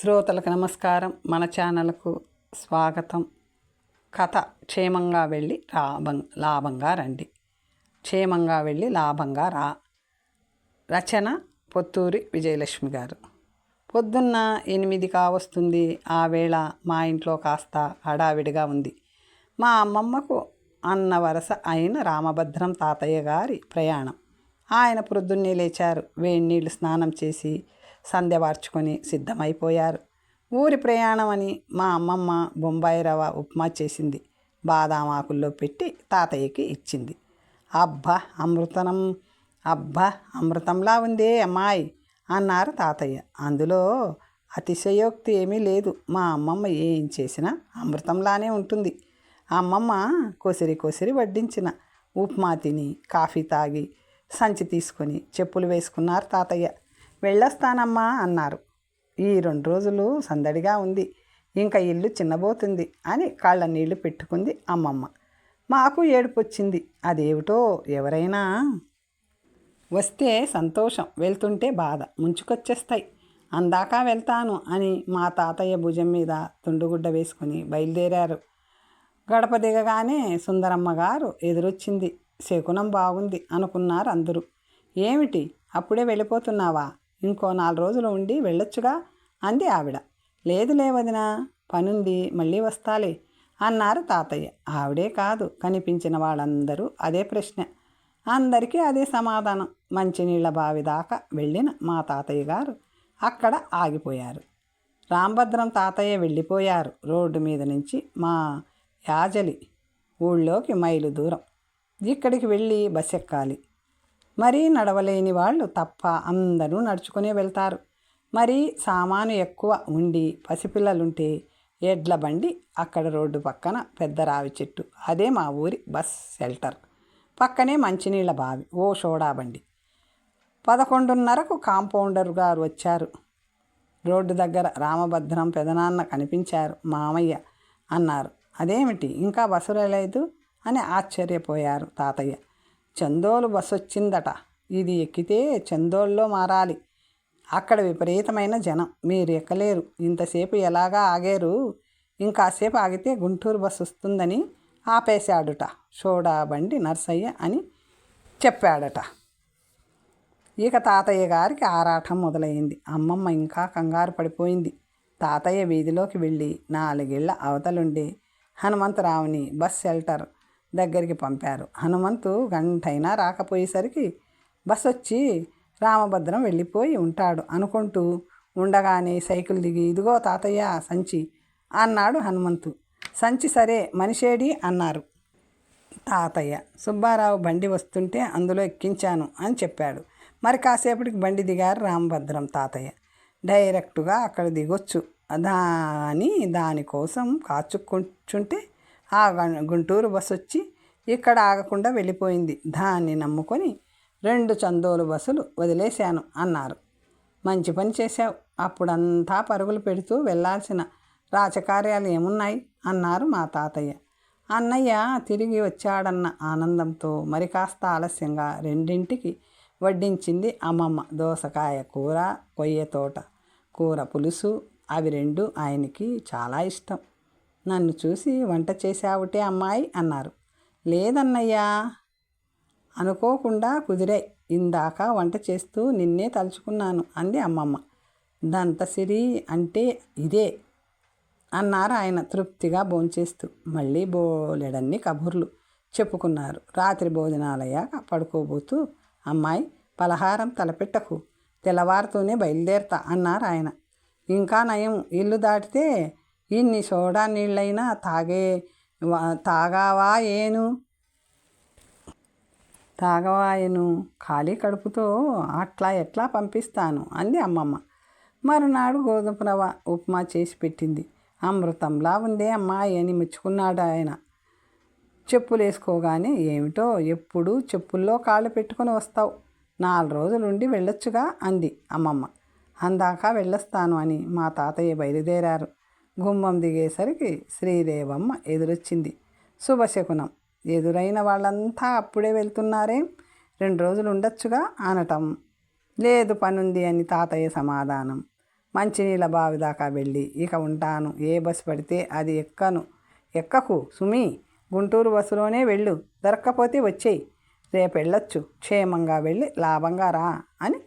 శ్రోతలకు నమస్కారం. మన ఛానల్కు స్వాగతం. కథ క్షేమంగా వెళ్ళి లాభం లాభంగా రండి. క్షేమంగా వెళ్ళి లాభంగా రా. రచన పొత్తూరి విజయలక్ష్మి గారు. పొద్దున్న ఎనిమిది కావస్తుంది ఆ వేళ మా ఇంట్లో కాస్త హడావిడిగా ఉంది. మా అమ్మమ్మకు అన్న వరస అయిన రామభద్రం తాతయ్య గారి ప్రయాణం. ఆయన ప్రొద్దున్నే లేచారు. వేడి నీళ్ళు స్నానం చేసి సంధ్యవార్చుకొని సిద్ధమైపోయారు. ఊరి ప్రయాణం అని మా అమ్మమ్మ బొంబాయి రవ ఉప్మా చేసింది. బాదాం ఆకుల్లో పెట్టి తాతయ్యకి ఇచ్చింది. అబ్బా అమృతనం అబ్బా అమృతంలా ఉందే అమ్మాయి అన్నారు తాతయ్య. అందులో అతిశయోక్తి ఏమీ లేదు. మా అమ్మమ్మ ఏం చేసినా అమృతంలానే ఉంటుంది. అమ్మమ్మ కొసిరి కొసిరి వడ్డించిన ఉప్మా తిని కాఫీ తాగి సంచి తీసుకొని చెప్పులు వేసుకున్నారు తాతయ్య. వెళ్ళొస్తానమ్మా అన్నారు. ఈ రెండు రోజులు సందడిగా ఉంది. ఇంకా ఇల్లు చిన్నబోతుంది అని కాళ్ళ నీళ్ళు పెట్టుకుంది అమ్మమ్మ. మాకు ఏడుపొచ్చింది. అదేమిటో ఎవరైనా వస్తే సంతోషం వెళ్తుంటే బాధ ముంచుకొచ్చేస్తాయి. అందాక వెళ్తాను అని మా తాతయ్య భుజం మీద తుండుగుడ్డ వేసుకుని బయలుదేరారు. గడప దిగగానే సుందరమ్మ గారు ఎదురొచ్చింది. శకునం బాగుంది అనుకున్నారు అందరూ. ఏమిటి? అప్పుడే వెళ్ళిపోతున్నావా? ఇంకో నాలుగు రోజులు ఉండి వెళ్ళొచ్చుగా అంది ఆవిడ. లేదు లేవదినా పనుంది మళ్ళీ వస్తాలే అన్నారు తాతయ్య. ఆవిడే కాదు కనిపించిన వాళ్ళందరూ అదే ప్రశ్న. అందరికీ అదే సమాధానం. మంచినీళ్ళ బావి దాకా వెళ్ళిన మా తాతయ్య గారు అక్కడ ఆగిపోయారు. రాంభద్రం తాతయ్య వెళ్ళిపోయారు. రోడ్డు మీద నుంచి మా యాజలి ఊళ్ళోకి మైలు దూరం. ఇక్కడికి వెళ్ళి బస్ ఎక్కాలి. మరీ నడవలేని వాళ్ళు తప్ప అందరూ నడుచుకునే వెళ్తారు. మరి సామాను ఎక్కువ ఉండి పసిపిల్లలుంటే ఎడ్ల బండి అక్కడ రోడ్డు పక్కన పెద్ద రావి చెట్టు. అదే మా ఊరి బస్ షెల్టర్. పక్కనే మంచినీళ్ళ బావి ఓ సోడా బండి. పదకొండున్నరకు కాంపౌండర్ గారు వచ్చారు. రోడ్డు దగ్గర రామభద్రం పెదనాన్న కనిపించారు. మామయ్య అన్నారు. అదేమిటి? ఇంకా బస్సు రాలేదు? అని ఆశ్చర్యపోయారు తాతయ్య. చందోలు బస్సు వచ్చిందట ఇది ఎక్కితే చందోల్లో మారాలి. అక్కడ విపరీతమైన జనం. మీరు ఎక్కలేరు ఇంతసేపు ఎలాగా ఆగారు? ఇంకాసేపు ఆగితే గుంటూరు బస్సు వస్తుందని ఆపేశాడుట. షోడా బండి నర్సయ్య అని చెప్పాడట. ఇక తాతయ్య గారికి ఆరాటం మొదలైంది. అమ్మమ్మ ఇంకా కంగారు పడిపోయింది. తాతయ్య వీధిలోకి వెళ్ళి నాలుగేళ్ళ అవతలుండి హనుమంతరావుని బస్ షెల్టర్ దగ్గరికి పంపారు. హనుమంతు గంటైనా రాకపోయేసరికి బస్ వచ్చి రామభద్రం వెళ్ళిపోయి ఉంటాడు. అనుకుంటూ ఉండగానే సైకిల్ దిగి ఇదిగో తాతయ్య సంచి అన్నాడు హనుమంతు. సంచి సరే మనిషేడి అన్నారు. తాతయ్య సుబ్బారావు బండి వస్తుంటే అందులో ఎక్కించాను అని చెప్పాడు. మరి కాసేపటికి బండి దిగారు రామభద్రం తాతయ్య. డైరెక్టుగా అక్కడ దిగొచ్చు. దాని దానికోసం కాచుకుంటుంటే ఆ గుంటూరు బస్సు వచ్చి ఇక్కడ ఆగకుండా వెళ్ళిపోయింది. దాన్ని నమ్ముకొని రెండు చందోలు బస్సులు వదిలేశాను అన్నారు. మంచి పని చేశావు. అప్పుడంతా పరుగులు పెడుతూ వెళ్ళాల్సిన రాజకార్యాలు ఏమున్నాయి? అన్నారు మా తాతయ్య. అన్నయ్య తిరిగి వచ్చాడన్న ఆనందంతో మరి కాస్త ఆలస్యంగా రెండింటికి వడ్డించింది అమ్మమ్మ. దోసకాయ కూర కొయ్య తోట కూర పులుసు అవి రెండు ఆయనకి చాలా ఇష్టం. నన్ను చూసి వంట చేశావుటే అమ్మాయి అన్నారు. లేదన్నయ్యా అనుకోకుండా కుదిరే ఇందాక వంట చేస్తూ నిన్నే తలుచుకున్నాను అంది అమ్మమ్మ. దంతసిరి అంటే ఇదే అన్నారు ఆయన తృప్తిగా భోంచేస్తూ. మళ్ళీ బోలెడన్ని కబుర్లు చెప్పుకున్నారు. రాత్రి భోజనాలయ్యాక పడుకోబోతూ అమ్మాయి పలహారం తలపెట్టకు తెల్లవారుతూనే బయలుదేరతా అన్నారు ఆయన. ఇంకా నయం ఇల్లు దాటితే ఇన్ని సోడా నీళ్ళైనా తాగే తాగావా ఏను? తాగవాయను ఖాళీ కడుపుతో అట్లా ఎట్లా పంపిస్తాను? అంది అమ్మమ్మ. మరునాడు గోధుమ రవ ఉప్మా చేసి పెట్టింది. అమృతంలా ఉందే అమ్మాయి అని మెచ్చుకున్నాడు ఆయన. చెప్పులు వేసుకోగానే ఏమిటో ఎప్పుడు చెప్పుల్లో కాళ్ళు పెట్టుకొని వస్తావు. నాలుగు రోజులుండి వెళ్ళొచ్చుగా అంది అమ్మమ్మ. అందాక వెళ్ళొస్తాను అని మా తాతయ్య బయలుదేరారు. గుమ్మం దిగేసరికి శ్రీదేవమ్మ ఎదురొచ్చింది. శుభశకునం. ఎదురైన వాళ్ళంతా అప్పుడే వెళ్తున్నారేం. రెండు రోజులు ఉండొచ్చుగా అనటం. లేదు పనుంది అని తాతయ్య సమాధానం. మంచినీళ్ళ బావి దాకా వెళ్ళి ఇక ఉంటాను. ఏ బస్సు పడితే అది ఎక్కను. ఎక్కకు సుమి? గుంటూరు బస్సులోనే వెళ్ళు. దొరక్కపోతే వచ్చేయి. రేపు వెళ్ళొచ్చు క్షేమంగా వెళ్ళి లాభంగా రా అని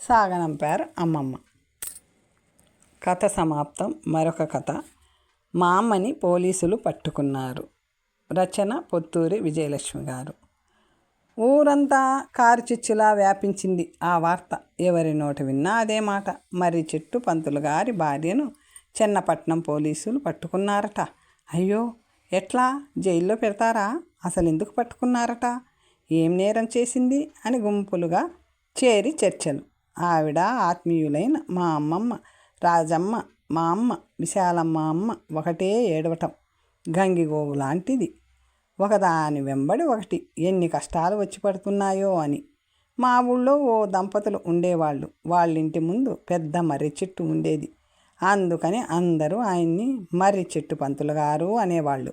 సాగనంపారు అమ్మమ్మ. కథ సమాప్తం. మరొక కథ. మా అమ్మని పోలీసులు పట్టుకున్నారు. రచన పొత్తూరి విజయలక్ష్మి గారు. ఊరంతా కారు చిచ్చులా వ్యాపించింది ఆ వార్త. ఎవరి నోట విన్నా అదే మాట. మరి చెట్టు పంతులు గారి భార్యను చెన్నపట్నం పోలీసులు పట్టుకున్నారట. అయ్యో ఎట్లా? జైల్లో పెడతారా? అసలు ఎందుకు పట్టుకున్నారట? ఏం నేరం చేసింది? అని గుంపులుగా చేరి చర్చలు. ఆవిడ ఆత్మీయులైన మా అమ్మమ్మ రాజమ్మ మా అమ్మ విశాలమ్మ అమ్మ ఒకటే ఏడవటం. గంగిగోవు లాంటిది. ఒకదాని వెంబడి ఒకటి. ఎన్ని కష్టాలు వచ్చి పడుతున్నాయో అని. మా ఊళ్ళో ఓ దంపతులు ఉండేవాళ్ళు. వాళ్ళింటి ముందు పెద్ద మర్రి చెట్టు ఉండేది. అందుకని అందరూ ఆయన్ని మర్రి చెట్టు పంతులు గారు అనేవాళ్ళు.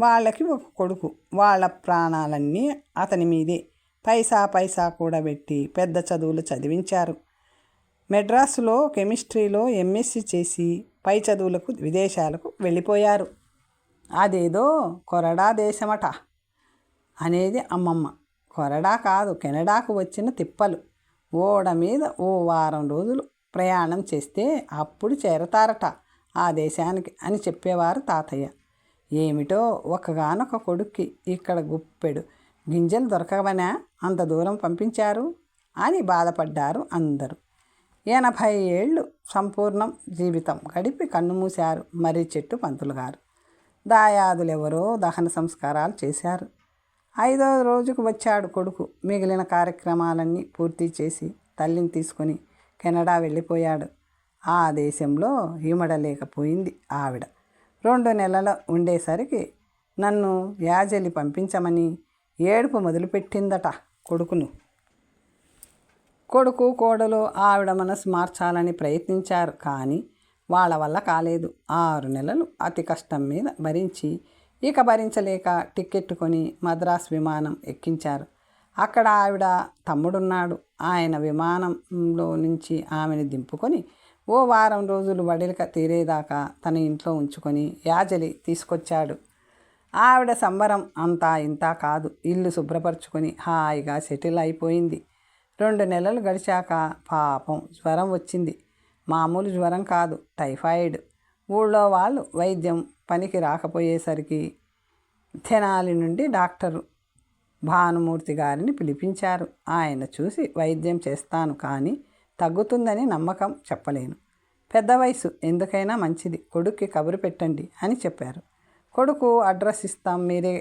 వాళ్ళకి ఒక కొడుకు. వాళ్ళ ప్రాణాలన్నీ అతని మీదే. పైసా పైసా కూడా పెట్టి పెద్ద చదువులు చదివించారు. మెడ్రాసులో కెమిస్ట్రీలో ఎంఎస్సి చేసి పై చదువులకు విదేశాలకు వెళ్ళిపోయారు. అదేదో కొరడా దేశమట అనేది అమ్మమ్మ. కొరడా కాదు కెనడాకు వచ్చిన తిప్పలు. ఓడ మీద ఓ వారం రోజులు ప్రయాణం చేస్తే అప్పుడు చేరతారట ఆ దేశానికి అని చెప్పేవారు తాతయ్య. ఏమిటో ఒకగానొక కొడుక్కి ఇక్కడ గుప్పెడు గింజలు దొరకవనా? అంత దూరం పంపించారు అని బాధపడ్డారు అందరూ. ఎనభై ఏళ్ళు సంపూర్ణం జీవితం. గడిపి కన్నుమూశారు మర్రి చెట్టు పంతులు గారు. దాయాదులెవరో దహన సంస్కారాలు చేశారు. ఐదో రోజుకు వచ్చాడు కొడుకు. మిగిలిన కార్యక్రమాలన్నీ పూర్తి చేసి తల్లిని తీసుకొని కెనడా వెళ్ళిపోయాడు. ఆ దేశంలో ఇమడలేకపోయింది ఆవిడ. రెండు నెలల ఉండేసరికి నన్ను యాజలి పంపించమని ఏడుపు మొదలుపెట్టిందట కొడుకును. కొడుకు కోడలు ఆవిడ మనసు మార్చాలని ప్రయత్నించారు కానీ వాళ్ళ వల్ల కాలేదు. ఆరు నెలలు అతి కష్టం మీద భరించి ఇక భరించలేక టికెట్ కొని మద్రాస్ విమానం ఎక్కించారు. అక్కడ ఆవిడ తమ్ముడున్నాడు. ఆయన విమానంలో నుంచి ఆమెను దింపుకొని ఓ వారం రోజులు వడిలిక తీరేదాకా తన ఇంట్లో ఉంచుకొని యాజలి తీసుకొచ్చాడు. ఆవిడ సంబరం అంతా ఇంతా కాదు. ఇల్లు శుభ్రపరచుకొని హాయిగా సెటిల్ అయిపోయింది. రెండు నెలలు గడిచాక పాపం జ్వరం వచ్చింది. మామూలు జ్వరం కాదు టైఫాయిడ్. ఊళ్ళో వాళ్ళు వైద్యం పనికి రాకపోయేసరికి తెనాలి నుండి డాక్టరు భానుమూర్తి గారిని పిలిపించారు. ఆయన చూసి వైద్యం చేస్తాను కానీ తగ్గుతుందని నమ్మకం చెప్పలేను. పెద్ద వయసు ఎందుకైనా మంచిది. కొడుక్కి కబురు పెట్టండి అని చెప్పారు. కొడుకు అడ్రస్ ఇస్తాం మీరే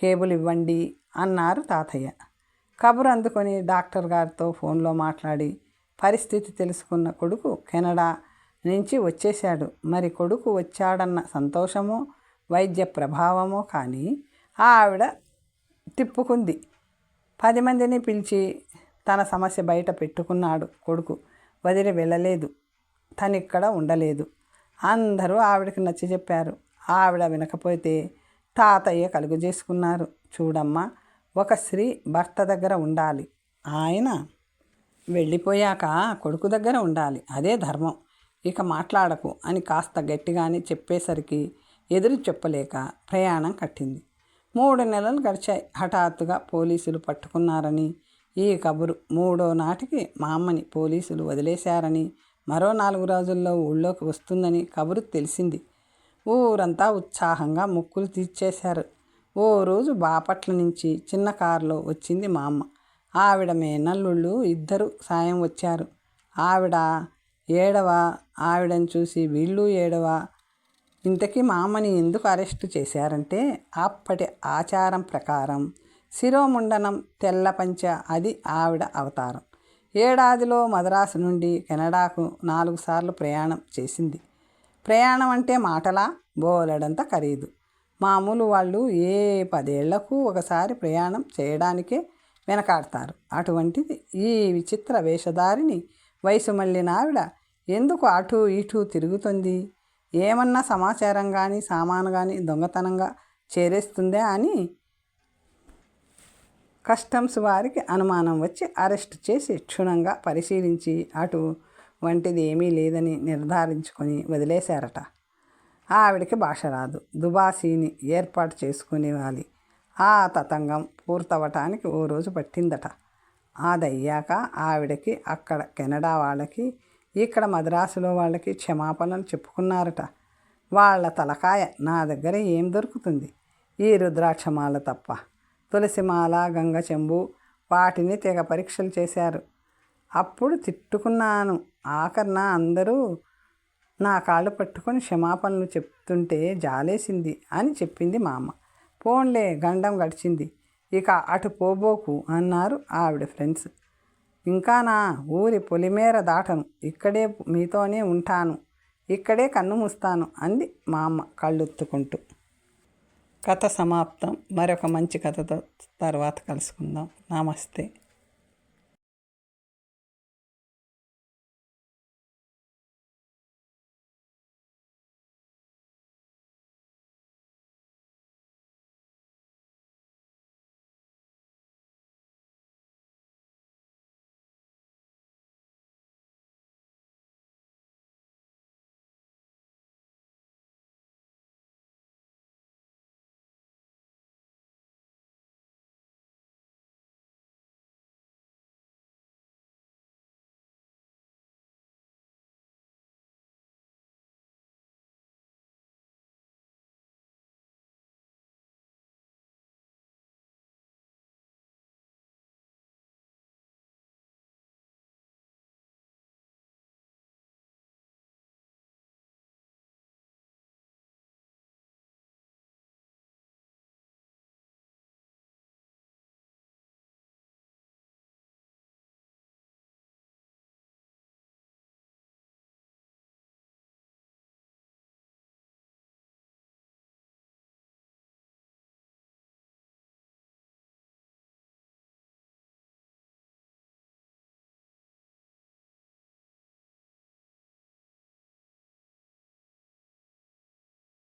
కేబుల్ ఇవ్వండి అన్నారు తాతయ్య. కబురు అందుకొని డాక్టర్ గారితో ఫోన్లో మాట్లాడి పరిస్థితి తెలుసుకున్న కొడుకు కెనడా నుంచి వచ్చేశాడు. మరి కొడుకు వచ్చాడన్న సంతోషమో వైద్య ప్రభావమో కానీ ఆవిడ తిప్పుకుంది. పది మందిని పిలిచి తన సమస్య బయట పెట్టుకున్నాడు కొడుకు. వదిలి వెళ్ళలేదు. తనిక్కడ ఉండలేదు. అందరూ ఆవిడకి నచ్చి చెప్పారు ఆవిడ వినకపోతే తాతయ్య కలుగు చేసుకున్నారు. చూడమ్మా ఒక స్త్రీ భర్త దగ్గర ఉండాలి. ఆయన వెళ్ళిపోయాక కొడుకు దగ్గర ఉండాలి. అదే ధర్మం. ఇక మాట్లాడకు అని కాస్త గట్టిగానే చెప్పేసరికి ఎదురు చెప్పలేక ప్రయాణం కట్టింది. మూడు నెలలు గడిచాయి. హఠాత్తుగా పోలీసులు పట్టుకున్నారని ఈ కబురు మూడో నాటికి మా అమ్మని పోలీసులు వదిలేశారని మరో నాలుగు రోజుల్లో ఊళ్ళోకి వస్తుందని కబురు తెలిసింది. ఊరంతా ఉత్సాహంగా ముక్కులు తీర్చేశారు. ఓ రోజు బాపట్ల నుంచి చిన్న కారులో వచ్చింది మా అమ్మ. ఆవిడ మేనల్లుళ్ళు ఇద్దరు సాయం వచ్చారు. ఆవిడ ఏడవ ఆవిడని చూసి వీళ్ళు ఏడవ. ఇంతకీ మా అమ్మని ఎందుకు అరెస్ట్ చేశారంటే అప్పటి ఆచారం ప్రకారం శిరోముండనం తెల్ల పంచ అది ఆవిడ అవతారం. ఏడాదిలో మద్రాసు నుండి కెనడాకు నాలుగు సార్లు ప్రయాణం చేసింది. ప్రయాణం అంటే మాటలా? బోలెడంత ఖరీదు. మామూలు వాళ్ళు ఏ పదేళ్ళకు ఒకసారి ప్రయాణం చేయడానికే వెనకాడతారు. అటువంటిది ఈ విచిత్ర వేషధారిని వయసు మళ్ళిన ఆవిడ ఎందుకు అటు ఇటు తిరుగుతుంది? ఏమన్నా సమాచారం కానీ సామాను కానీ దొంగతనంగా చేరేస్తుందే అని కస్టమ్స్ వారికి అనుమానం వచ్చి అరెస్ట్ చేసి క్షుణ్ణంగా పరిశీలించి అటు వంటిది ఏమీ లేదని నిర్ధారించుకొని వదిలేశారట. ఆవిడికి భాష రాదు. దుబాసీని ఏర్పాటు చేసుకునేవాలి. ఆ తతంగం పూర్తవటానికి ఓ రోజు పట్టిందట. అదయ్యాక ఆవిడకి అక్కడ కెనడా వాళ్ళకి ఇక్కడ మద్రాసులో వాళ్ళకి క్షమాపణలు చెప్పుకున్నారట. వాళ్ళ తలకాయ నా దగ్గర ఏం దొరుకుతుంది? ఈ రుద్రాక్షమాల తప్ప. తులసిమాల గంగ చెంబు వాటిని తెగ పరీక్షలు చేశారు. అప్పుడు తిట్టుకున్నాను. ఆఖరిన అందరూ నా కాళ్ళు పట్టుకొని క్షమాపణలు చెప్తుంటే జాలేసింది అని చెప్పింది మా అమ్మ. పోన్లే గండం గడిచింది. ఇక అటు పోబోకు అన్నారు ఆవిడ ఫ్రెండ్స్. ఇంకా నా ఊరి పొలిమేర దాటను. ఇక్కడే మీతోనే ఉంటాను. ఇక్కడే కన్ను మూస్తాను అంది మా అమ్మ కళ్ళొత్తుకుంటూ. కథ సమాప్తం. మరొక మంచి కథతో తర్వాత కలుసుకుందాం. నమస్తే.